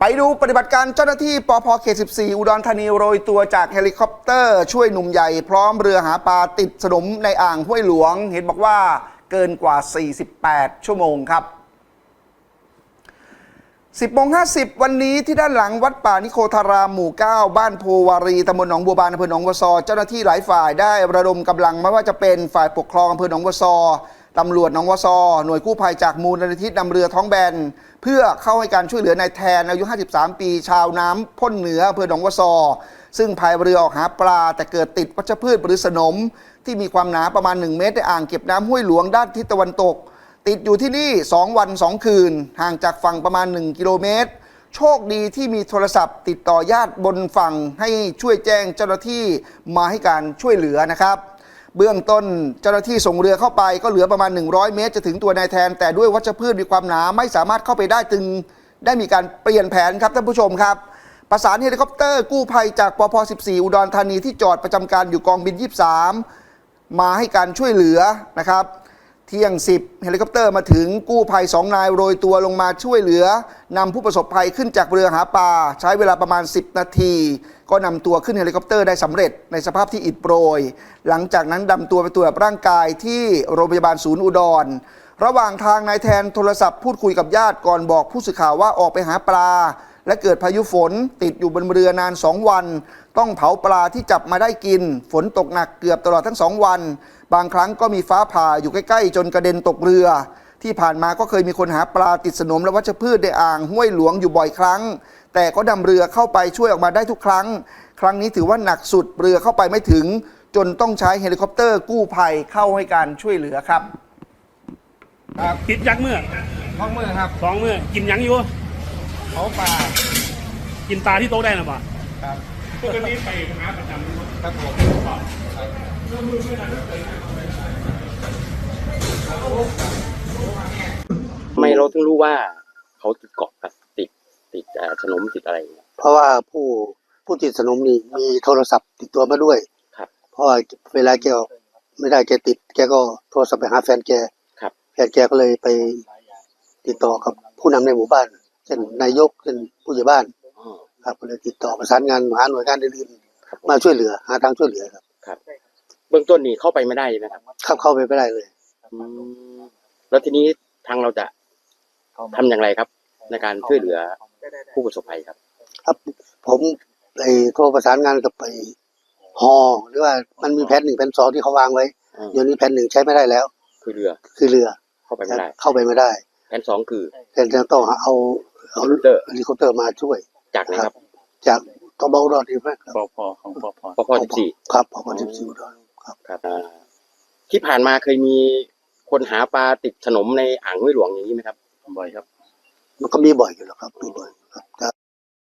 ไปดูปฏิบัติการเจ้าหน้าที่ปพเขต 14 อุดรธานีโรยตัวจากเฮลิคอปเตอร์ ช่วยหนุ่มใหญ่พร้อมเรือหาปลาติดสนมในอ่างห้วยหลวง เห็นบอกว่าเกินกว่า 48 ชั่วโมงครับ10โมง50 วันนี้ที่ด้านหลังวัดป่านิโคธารามหมู่ 9 บ้านโพวารีตำบลหนองบัวบานอำเภอหนองบัวซอ เจ้าหน้าที่หลายฝ่ายได้ระดมกำลังไม่ว่าจะเป็นฝ่ายปกครองอำเภอหนองบัวซอ ตำรวจหนองวซหน่วยกู้ภัยจากมูลนิธินำเรือท้องแบน เพื่อเข้าให้การช่วยเหลือนายแทนอายุ 53 ปี ชาวน้ำพ่นเหนืออำเภอหนองวซซึ่งพายเรือออกหาปลา แต่เกิดติดวัชพืชหรือสนม ที่มีความหนาประมาณ 1 เมตรในอ่างเก็บน้ำห้วยหลวงด้านทิศตะวันตก ติดอยู่ที่นี่ 2 วัน 2 คืน ห่างจากฝั่งประมาณ 1 กิโลเมตร โชคดีที่มีโทรศัพท์ ติดต่อญาติบนฝั่งให้ช่วยแจ้งเจ้าหน้าที่มาให้การช่วยเหลือนะครับ เบื้องต้นเจ้าหน้าที่ส่งเรือเข้าไปก็เหลือประมาณ 100 เมตร จะถึงตัวนายแทน แต่ด้วยวัชพืชมีความหนาไม่สามารถเข้าไปได้จึงได้มีการเปลี่ยนแผนครับท่านผู้ชมครับประสานเฮลิคอปเตอร์กู้ภัยจากปพ14 อุดรธานีที่จอดประจำการอยู่กองบิน 23 มาให้การช่วยเหลือนะครับ เที่ยง 10 เฮลิคอปเตอร์มาถึงกู้ภัย2นายโรยตัวลงมาช่วยเหลือนำผู้ประสบภัยขึ้นจากเรือหาปลาใช้เวลาประมาณ 10 นาที ก็นำตัวขึ้นเฮลิคอปเตอร์ได้สำเร็จในสภาพที่อิดโปรย หลังจากนั้นดำตัวไปตรวจร่างกายที่โรงพยาบาลศูนย์อุดร ระหว่างทางนายแทนโทรศัพท์พูดคุยกับญาติก่อนบอกผู้สื่อข่าวว่าออกไปหาปลา และเกิดพายุฝนติดอยู่บนเรือนาน 2 วัน ต้องเผาปลาที่จับมาได้กิน ฝนตกหนักเกือบตลอดทั้ง 2 วัน บางครั้งก็มีฟ้าผ่าอยู่ใกล้ๆ จนกระเด็นตกเรือ ที่ผ่านมาก็เคยมีคนหาปลาติดสนมและวัชพืชในอ่างห้วยหลวงอยู่บ่อยครั้ง แต่ก็นำเรือเข้าไปช่วยออกมาได้ทุกครั้ง ครั้งนี้ถือว่าหนักสุดเรือเข้าไปไม่ถึง จนต้องใช้เฮลิคอปเตอร์กู้ภัยเข้าให้การช่วยเหลือครับครับติดยักษ์เมื่อท้องมือครับสองเมื่อกินหยังอยู่ เขาปลากินปลาที่โต๊ะได้หรือเปล่าครับปกติไปหาประจำครับผมทำไมเราถึงรู้ว่า เขาติดเกาะครับติดติดเอ่อขนมติดอะไรอย่างเงี้ย เพราะว่าผู้ผู้ติดสนมนี่มีโทรศัพท์ติดตัวมาด้วยครับ เพราะว่าเวลาแกไม่ได้แกติด แกก็โทรศัพท์ไปหาแฟนแกครับ แฟนแกก็เลยไปติดต่อกับผู้นำในหมู่บ้าน เช่นนายกเช่นผู้ใหญ่บ้านอ๋อครับก็เลยติดต่อประสานงานหาหน่วยงานอื่นครับๆมาช่วยเหลือ หาทางช่วยเหลือครับ ครับ เบื้องต้นนี่เข้าไปไม่ได้ใช่ไหมครับเข้าเข้าไปไม่ได้เลยอืมแล้วทีนี้ทางเราจะทำอย่างไรครับ ในการช่วยเหลือผู้ประสบภัยครับ ครับผมไปโทรประสานงานกับไปฮอหรือว่ามันมีแผนหนึ่งแผนสองที่เขาวางไว้อืม เดี๋ยวนี้แผนหนึ่งใช้ไม่ได้แล้ว คือเรือคือเรือเข้าไปไม่ได้เข้าไปไม่ได้แผนสองคือ แต่จะต้องเอา เอาเฮลิคอปเตอร์เฮลิคอปเตอร์มาช่วย จากไหนครับ จากตบอุดรทีไหมครับปพของปพปพสิบสี่ครับพอสิบสี่อุดรครับครับอ่าที่ผ่านมาเคยมีคนหาปลาติดขนมในอ่างห้วยหลวงอย่างนี้ไหมครับบ่อยครับ มันก็มีบ่อยอยู่แล้วครับมีบ่อยครับ